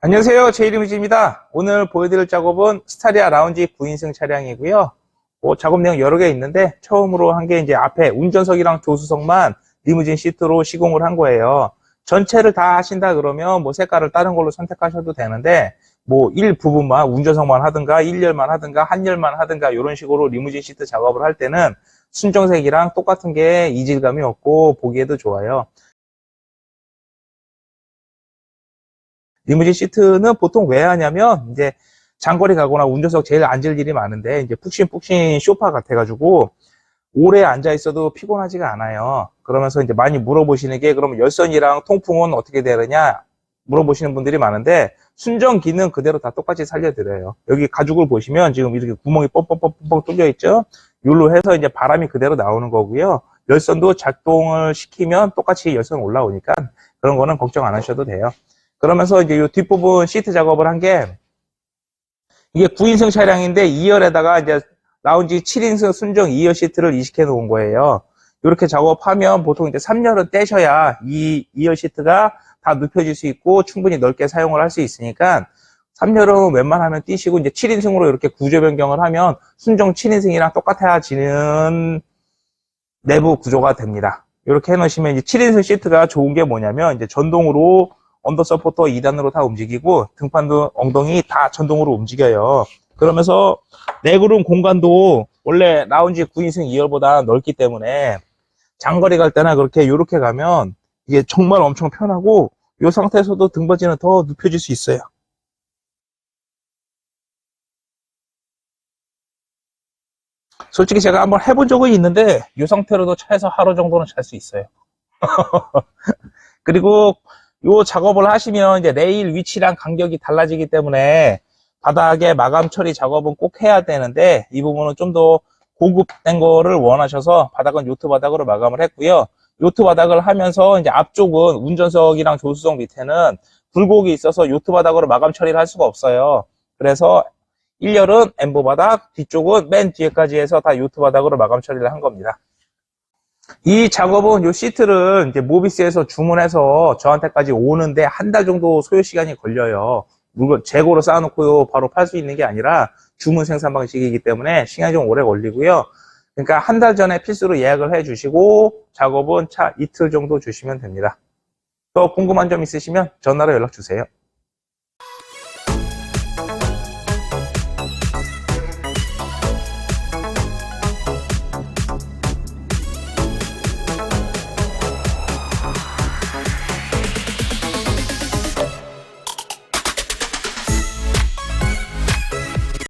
안녕하세요. 제이리무지입니다. 오늘 보여드릴 작업은 스타리아 라운지 9인승 차량이고요. 뭐 작업 내용 여러 개 있는데 처음으로 한 게 이제 앞에 운전석이랑 조수석만 리무진 시트로 시공을 한 거예요. 전체를 다 하신다 그러면 뭐 색깔을 다른 걸로 선택하셔도 되는데 뭐 일부분만 운전석만 하든가 1열만 하든가 한열만 하든가 이런 식으로 리무진 시트 작업을 할 때는 순정색이랑 똑같은 게 이질감이 없고 보기에도 좋아요. 리무진 시트는 보통 왜 하냐면 이제 장거리 가거나 운전석 제일 앉을 일이 많은데 이제 푹신푹신 쇼파 같아가지고 오래 앉아 있어도 피곤하지가 않아요. 그러면서 이제 많이 물어보시는 게 그러면 열선이랑 통풍은 어떻게 되느냐 물어보시는 분들이 많은데 순정 기능 그대로 다 똑같이 살려드려요. 여기 가죽을 보시면 지금 이렇게 구멍이 뻥뻥뻥뻥 뚫려 있죠. 요로 해서 이제 바람이 그대로 나오는 거고요. 열선도 작동을 시키면 똑같이 열선 올라오니까 그런 거는 걱정 안 하셔도 돼요. 그러면서 이제 이 뒷부분 시트 작업을 한 게 이게 9인승 차량인데 2열에다가 이제 라운지 7인승 순정 2열 시트를 이식해 놓은 거예요. 이렇게 작업하면 보통 이제 3열은 떼셔야 이 2열 시트가 다 눕혀질 수 있고 충분히 넓게 사용을 할 수 있으니까 3열은 웬만하면 띄시고 이제 7인승으로 이렇게 구조 변경을 하면 순정 7인승이랑 똑같아지는 내부 구조가 됩니다. 이렇게 해놓으시면 이제 7인승 시트가 좋은 게 뭐냐면 이제 전동으로 언더 서포터 2단으로 다 움직이고 등판도 엉덩이 다 전동으로 움직여요. 그러면서 내구름 공간도 원래 라운지 9인승 2열보다 넓기 때문에 장거리 갈 때나 그렇게 이렇게 가면 이게 정말 엄청 편하고 이 상태에서도 등받이는 더 눕혀질 수 있어요. 솔직히 제가 한번 해본 적은 있는데 이 상태로도 차에서 하루 정도는 잘 수 있어요. 그리고 요 작업을 하시면 이제 레일 위치랑 간격이 달라지기 때문에 바닥에 마감 처리 작업은 꼭 해야 되는데 이 부분은 좀 더 고급된 거를 원하셔서 바닥은 요트 바닥으로 마감을 했고요. 요트 바닥을 하면서 이제 앞쪽은 운전석이랑 조수석 밑에는 굴곡이 있어서 요트 바닥으로 마감 처리를 할 수가 없어요. 그래서 1열은 엠보 바닥, 뒤쪽은 맨 뒤에까지 해서 다 요트 바닥으로 마감 처리를 한 겁니다. 이 작업은 요 시트를 이제 모비스에서 주문해서 저한테까지 오는데 한 달 정도 소요 시간이 걸려요. 물건 재고로 쌓아놓고 바로 팔 수 있는 게 아니라 주문 생산 방식이기 때문에 시간이 좀 오래 걸리고요. 그러니까 한 달 전에 필수로 예약을 해 주시고 작업은 차 이틀 정도 주시면 됩니다. 또 궁금한 점 있으시면 전화로 연락 주세요.